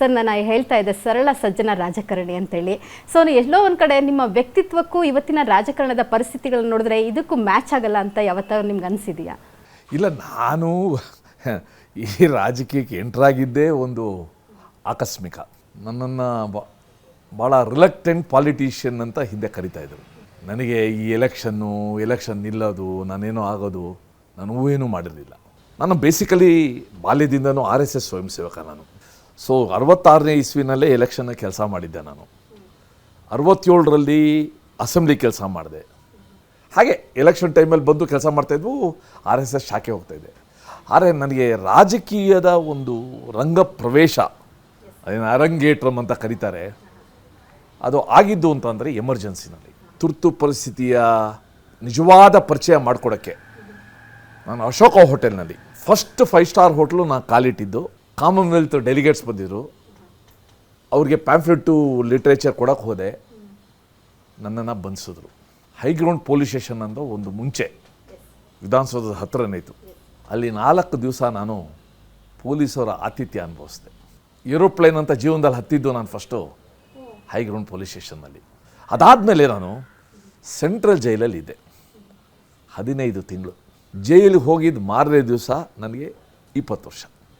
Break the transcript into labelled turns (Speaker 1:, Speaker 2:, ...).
Speaker 1: Sir, ನಾನು ಹೇಳ್ತಾ ಇದ್ದೆ ಸರಳ, ಸಜ್ಜನ ರಾಜಕಾರಣಿ ಅಂತೇಳಿ. ಸೊ ಎಲ್ಲೋ ಒಂದು ಕಡೆ ನಿಮ್ಮ ವ್ಯಕ್ತಿತ್ವಕ್ಕೂ ಇವತ್ತಿನ ರಾಜಕಾರಣದ ಪರಿಸ್ಥಿತಿಗಳನ್ನ ನೋಡಿದ್ರೆ ಇದಕ್ಕೂ ಮ್ಯಾಚ್ ಆಗಲ್ಲ ಅಂತ ಯಾವತ್ತಾದ್ರು ನಿಮ್ಗೆ ಅನಿಸಿದೆಯಾ?
Speaker 2: ಇಲ್ಲ, ನಾನು ಈ ರಾಜಕೀಯಕ್ಕೆ ಎಂಟ್ರಾಗಿದ್ದೇ ಒಂದು ಆಕಸ್ಮಿಕ. ನನ್ನನ್ನು ಭಾಳ ರಿಲಕ್ಟೆಂಟ್ ಪಾಲಿಟಿಷಿಯನ್ ಅಂತ ಹಿಂದೆ ಕರಿತಾ ಇದ್ರು. ನನಗೆ ಈ ಎಲೆಕ್ಷನ್ನು ಎಲೆಕ್ಷನ್ ನಿಲ್ಲೋದು, ನಾನೇನೋ ಆಗೋದು, ನಾನು ಏನೂ ಮಾಡಿರಲಿಲ್ಲ. ನಾನು ಬೇಸಿಕಲಿ ಬಾಲ್ಯದಿಂದನೂ ಆರ್ ಎಸ್ ಎಸ್ ಸ್ವಯಂ ಸೇವಕ ನಾನು. ಸೊ ಅರವತ್ತಾರನೇ ಇಸ್ವಿನಲ್ಲೇ ಎಲೆಕ್ಷನ್ನ ಕೆಲಸ ಮಾಡಿದ್ದೆ ನಾನು. ಅರವತ್ತೇಳರಲ್ಲಿ ಅಸೆಂಬ್ಲಿ ಕೆಲಸ ಮಾಡಿದೆ. ಹಾಗೆ ಎಲೆಕ್ಷನ್ ಟೈಮಲ್ಲಿ ಬಂದು ಕೆಲಸ ಮಾಡ್ತಾಯಿದ್ವು ಆರ್ ಎಸ್ ಎಸ್ ಶಾಖೆ ಹೋಗ್ತಾಯಿದ್ದೆ ಆದರೆ ನನಗೆ ರಾಜಕೀಯದ ಒಂದು ರಂಗ ಪ್ರವೇಶ, ಅದೇನು ಅರಂಗೇಟ್ರಮ್ ಅಂತ ಕರೀತಾರೆ, ಅದು ಆಗಿದ್ದು ಅಂತಂದರೆ ಎಮರ್ಜೆನ್ಸಿನಲ್ಲಿ. ತುರ್ತು ಪರಿಸ್ಥಿತಿಯ ನಿಜವಾದ ಪರಿಚಯ ಮಾಡಿಕೊಡೋಕ್ಕೆ. ನಾನು ಅಶೋಕ ಹೋಟೆಲ್ನಲ್ಲಿ, ಫಸ್ಟ್ ಫೈವ್ ಸ್ಟಾರ್ ಹೋಟ್ಲು ನಾನು ಕಾಲಿಟ್ಟಿದ್ದು. ಕಾಮನ್ವೆಲ್ತ್ ಡೆಲಿಗೇಟ್ಸ್ ಬಂದಿದ್ದರು ಅವ್ರಿಗೆ ಪ್ಯಾಂಫ್ಲೆಟು ಲಿಟ್ರೇಚರ್ ಕೊಡೋಕ್ಕೆ ಹೋದೆ. ನನ್ನನ್ನು ಬಂಧಿಸಿದ್ರು. ಹೈಗ್ರೌಂಡ್ ಪೊಲೀಸ್ ಸ್ಟೇಷನ್ ಅಂದು ಒಂದು ಮುಂಚೆ. ವಿಧಾನಸೌಧದ ಹತ್ತಿರನೇ ಇತ್ತು. ಅಲ್ಲಿ ನಾಲ್ಕು ದಿವಸ ನಾನು ಪೊಲೀಸರ ಆತಿಥ್ಯ ಅನುಭವಿಸಿದೆ. ಏರೋಪ್ಲೇನ್ ಅಂತ ಜೀವನದಲ್ಲಿ ಹತ್ತಿದ್ದು ನಾನು ಫಸ್ಟು ಹೈಗ್ರೌಂಡ್ ಪೊಲೀಸ್ ಸ್ಟೇಷನ್ನಲ್ಲಿ ಅದಾದಮೇಲೆ ನಾನು ಸೆಂಟ್ರಲ್ ಜೈಲಲ್ಲಿ ಇದ್ದೆ. ಹದಿನೈದು ತಿಂಗಳು. ಜೈಲಿಗೆ ಹೋಗಿದ್ದು ಮಾರನೇ ದಿವಸ ನನಗೆ ಇಪ್ಪತ್ತು ವರ್ಷ.